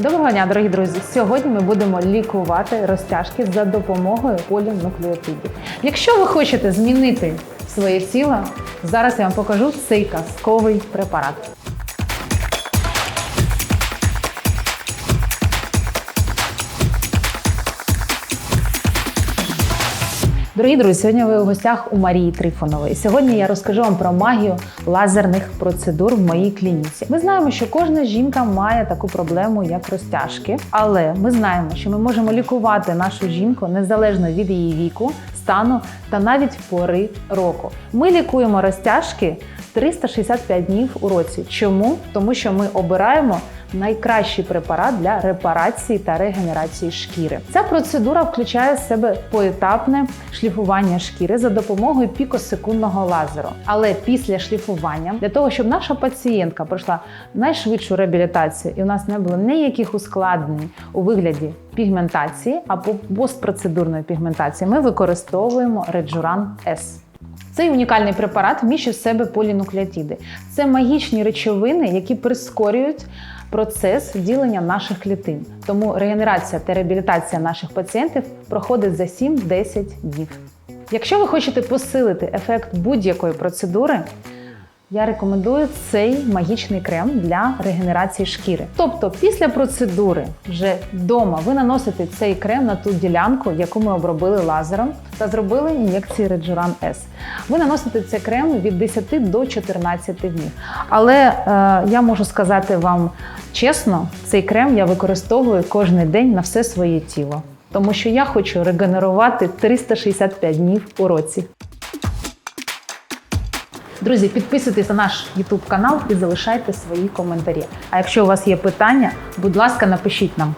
Доброго дня, дорогі друзі! Сьогодні ми будемо лікувати розтяжки за допомогою полінуклеотидів. Якщо ви хочете змінити своє тіло, зараз я вам покажу цей казковий препарат. Дорогі друзі, сьогодні ви у гостях у Марії Трифонової. Сьогодні я розкажу вам про магію лазерних процедур в моїй клініці. Ми знаємо, що кожна жінка має таку проблему, як розтяжки, але ми знаємо, що ми можемо лікувати нашу жінку незалежно від її віку, стану та навіть пори року. Ми лікуємо розтяжки 365 днів у році. Чому? Тому що ми обираємо найкращий препарат для репарації та регенерації шкіри. Ця процедура включає в себе поетапне шліфування шкіри за допомогою пікосекундного лазеру. Але після шліфування, для того, щоб наша пацієнтка пройшла найшвидшу реабілітацію і у нас не було ніяких ускладнень у вигляді пігментації або постпроцедурної пігментації, ми використовуємо Rejuran S. Цей унікальний препарат вміщує в себе полінуклеотиди. Це магічні речовини, які прискорюють процес ділення наших клітин. Тому регенерація та реабілітація наших пацієнтів проходить за 7-10 днів. Якщо ви хочете посилити ефект будь-якої процедури, я рекомендую цей магічний крем для регенерації шкіри. Тобто, після процедури вже вдома ви наносите цей крем на ту ділянку, яку ми обробили лазером, та зробили ін'єкції Rejuran S. Ви наносите цей крем від 10 до 14 днів. Але е, я можу сказати вам чесно, цей крем я використовую кожен день на все своє тіло, тому що я хочу регенерувати 365 днів у році. Друзі, підписуйтесь на наш YouTube канал і залишайте свої коментарі. А якщо у вас є питання, будь ласка, напишіть нам.